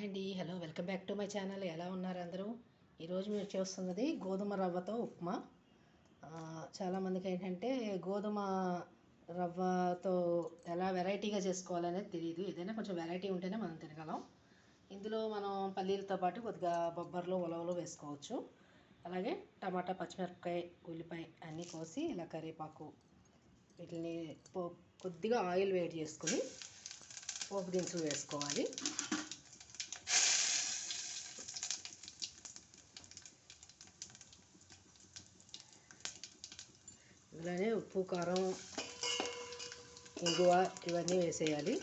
Hi అండి. Hello welcome back to my channel. ఎలా ఉన్నారు అందరూ? ఈరోజు మీరు చేస్తున్నది గోధుమ రవ్వతో ఉప్మా. చాలామందికి ఏంటంటే గోధుమ రవ్వతో ఎలా వెరైటీగా చేసుకోవాలనేది తెలియదు ఏదైనా కొంచెం వెరైటీ ఉంటేనే మనం తినగలం. ఇందులో మనం పల్లీలతో పాటు కొద్దిగా బొబ్బర్లు ఉలవలు వేసుకోవచ్చు. అలాగే టమాటా పచ్చిమిరపకాయ ఉల్లిపాయ అన్నీ కోసి ఇలా కరివేపాకు వీటిని పో కొద్దిగా ఆయిల్ వేడి చేసుకుని పోపు దినుసులు వేసుకోవాలి. ఇందులోనే ఉప్పు కారం ఇంగువ ఇవన్నీ వేసేయాలి.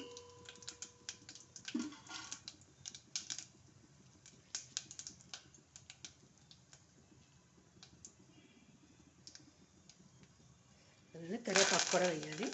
అలానే కరివేపాకు కూడా వేయాలి.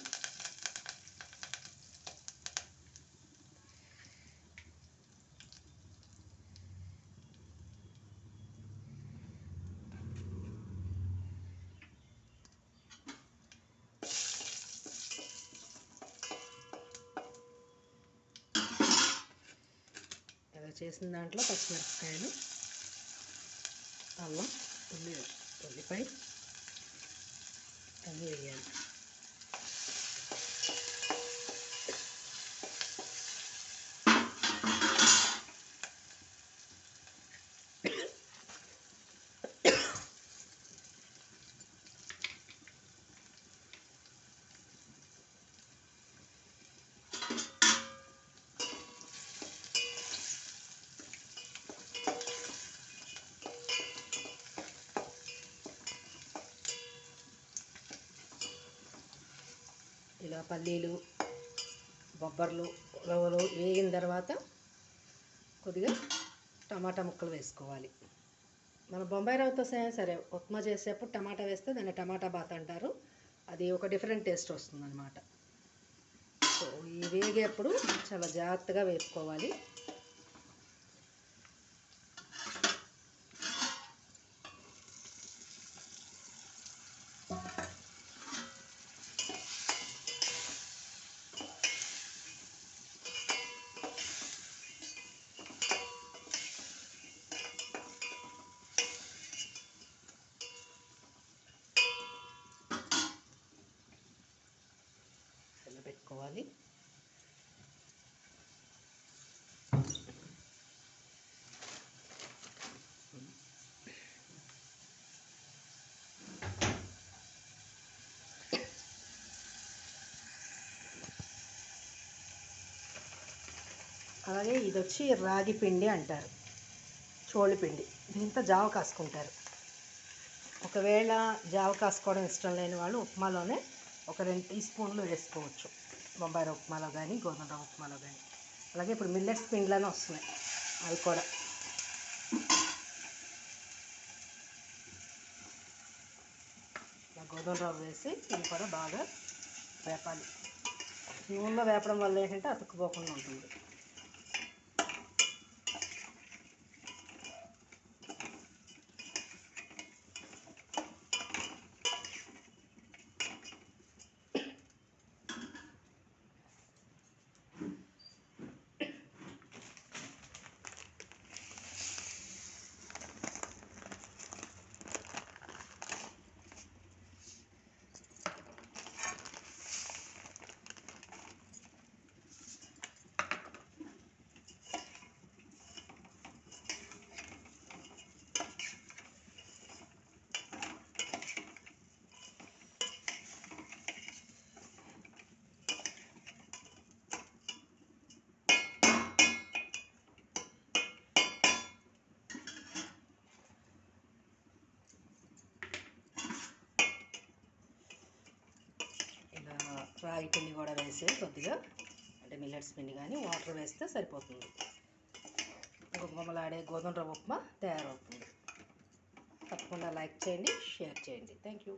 చేసిన దాంట్లో పచ్చిమిరపకాయలు అల్లం ఉల్లి ఉల్లిపాయ అన్నీ వేయాలి. ఇలా పల్లీలు బొబ్బర్లు రవ్వలు వేగిన తర్వాత కొద్దిగా టమాటా ముక్కలు వేసుకోవాలి. మన బొంబాయి రవ్వతో సరే సరే ఉప్మా చేసేటప్పుడు టమాటా వేస్తే దాన్ని టమాటా బాత్ అంటారు. అది ఒక డిఫరెంట్ టేస్ట్ వస్తుందన్నమాట. సో ఈ వేగేప్పుడు చాలా జాగ్రత్తగా వేపుకోవాలి. ఇలా అలాగే ఇది వచ్చి రాగి పిండి అంటారు. చోళి పిండి. దీంతో జావ కాసుకుంటారు. ఒకవేళ జావ కాసుకోవడం ఇష్టం లేని వాళ్ళు ఉప్మాలోనే ఒక రెండు టీ స్పూన్లు వేసుకోవచ్చు. బొంబాయి ఉప్మాలో కానీ గోధుమ రవ్వ ఉప్మాలో కానీ. అలాగే ఇప్పుడు మిల్లెట్స్ పిండిలోనే వస్తున్నాయి. అవి కూడా. ఇలా గోధుమ రవ్వ వేసి ఇవి కూడా బాగా వేపాలి. నూనెలో వేపడం వల్ల ఏంటంటే అతుక్కుపోకుండా ఉంటుంది ఇలా రాగి పిండి కూడా వేసి కొద్దిగా అంటే మిల్లెట్స్ పిండి కానీ వాటర్ వేస్తే సరిపోతుంది. గుమ్మలాడే గోధుమ రవ్వ ఉప్మా తయారవుతుంది. తప్పకుండా లైక్ చేయండి షేర్ చేయండి. Thank you.